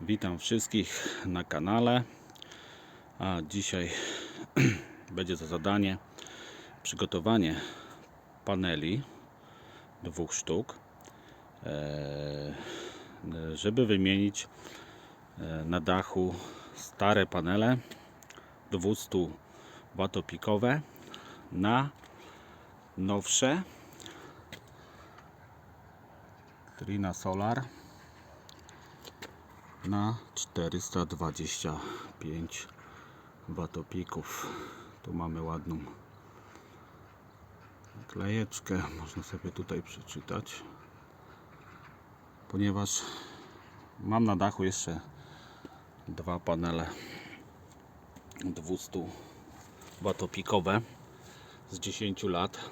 Witam wszystkich na kanale. A dzisiaj będzie za zadanie przygotowanie paneli dwóch sztuk, e, żeby wymienić e, na dachu stare panele 200 watopikowe na nowsze Trina Solar na 425 watopików. Tu mamy ładną klejeczkę, można sobie tutaj przeczytać. Ponieważ mam na dachu jeszcze dwa panele 200 watopikowe z 10 lat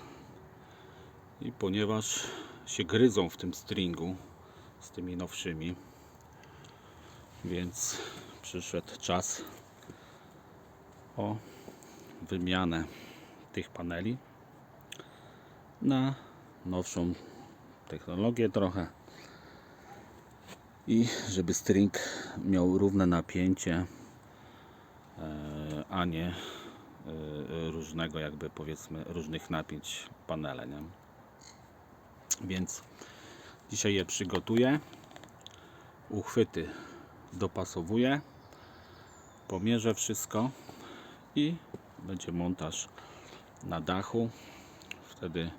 i ponieważ się gryzą w tym stringu z tymi nowszymi więc przyszedł czas o wymianę tych paneli na nowszą technologię trochę. I żeby string miał równe napięcie e, a nie e, różnego jakby powiedzmy różnych napięć panele nie? więc dzisiaj je przygotuję. Uchwyty dopasowuję pomierzę wszystko i będzie montaż na dachu. Wtedy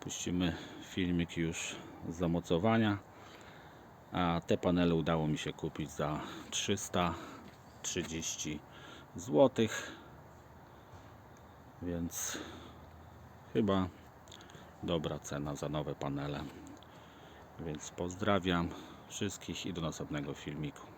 puścimy filmik już z zamocowania a te panele udało mi się kupić za 330 zł więc chyba dobra cena za nowe panele. Więc pozdrawiam wszystkich i do następnego filmiku